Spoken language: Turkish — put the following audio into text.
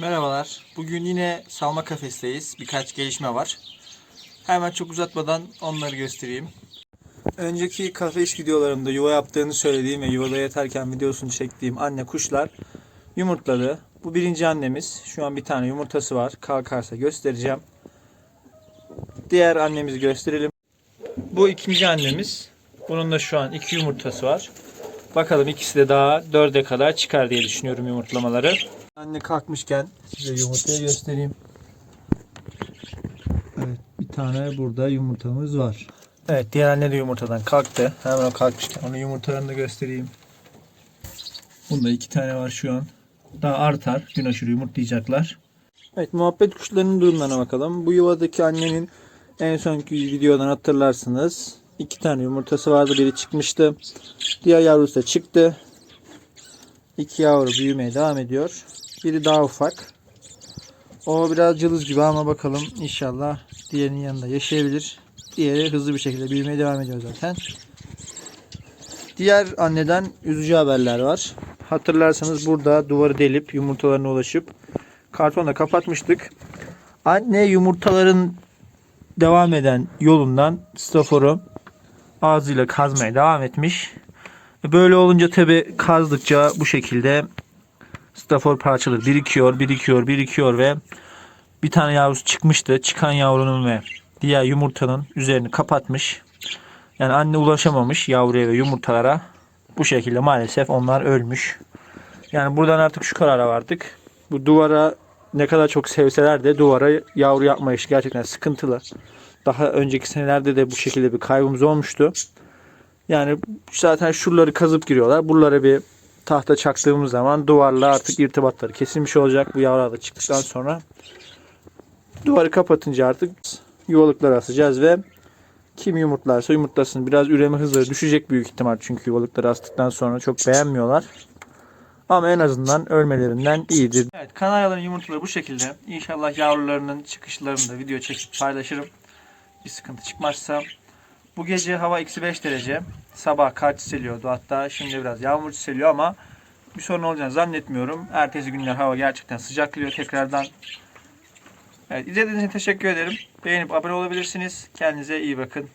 Merhabalar. Bugün yine salma kafesteyiz. Birkaç gelişme var. Hemen çok uzatmadan onları göstereyim. Önceki kafes videolarımda yuva yaptığını söylediğim ve yuvada yatarken videosunu çektiğim anne kuşlar yumurtladı. Bu birinci annemiz. Şu an bir tane yumurtası var. Kalkarsa göstereceğim. Diğer annemizi gösterelim. Bu ikinci annemiz. Bunun da şu an iki yumurtası var. Bakalım ikisi de daha dörde kadar çıkar diye düşünüyorum yumurtlamaları. Anne kalkmışken size yumurtayı göstereyim. Evet bir tane burada yumurtamız var. Evet diğer anne de yumurtadan kalktı. Hemen o kalkmışken onun yumurtalarını da göstereyim. Bunda iki tane var şu an. Daha artar. Gün aşırı yumurtlayacaklar. Evet muhabbet kuşlarının durumlarına bakalım. Bu yuvadaki annenin en sonki videodan hatırlarsınız. İki tane yumurtası vardı. Biri çıkmıştı. Diğer yavrusu da çıktı. İki yavru büyümeye devam ediyor. Biri daha ufak. O biraz cılız gibi ama bakalım inşallah diğerinin yanında yaşayabilir. Diğeri hızlı bir şekilde büyümeye devam ediyor zaten. Diğer anneden üzücü haberler var. Hatırlarsanız burada duvarı delip yumurtalarına ulaşıp kartonla kapatmıştık. Anne yumurtaların devam eden yolundan staforu ağzıyla kazmaya devam etmiş. Böyle olunca tabi kazdıkça bu şekilde stafor parçaları birikiyor, birikiyor, birikiyor ve bir tane yavrusu çıkmıştı. Çıkan yavrunun ve diğer yumurtanın üzerini kapatmış. Yani anne ulaşamamış yavruya ve yumurtalara. Bu şekilde maalesef onlar ölmüş. Yani buradan artık şu karara vardık. Bu duvara ne kadar çok sevseler de duvara yavru yapma işi gerçekten sıkıntılı. Daha önceki senelerde de bu şekilde bir kaybımız olmuştu. Yani zaten şuraları kazıp giriyorlar. Buralara bir tahta çaktığımız zaman duvarla artık irtibatları kesilmiş olacak. Bu yavrular da çıktıktan sonra duvarı kapatınca artık yuvalıkları asacağız ve kim yumurtlarsa yumurtlasın. Biraz üreme hızları düşecek büyük ihtimal çünkü yuvalıkları astıktan sonra çok beğenmiyorlar. Ama en azından ölmelerinden iyidir. Evet kanaryaların yumurtaları bu şekilde. İnşallah yavrularının çıkışlarını da video çekip paylaşırım. Bir sıkıntı çıkmazsa. Bu gece hava eksi 5 derece. Sabah kar çiseliyordu. Hatta şimdi biraz yağmur çiseliyor ama bir sorun olacağını zannetmiyorum. Ertesi günler hava gerçekten sıcaklıyor tekrardan. Evet izlediğiniz için teşekkür ederim. Beğenip abone olabilirsiniz. Kendinize iyi bakın.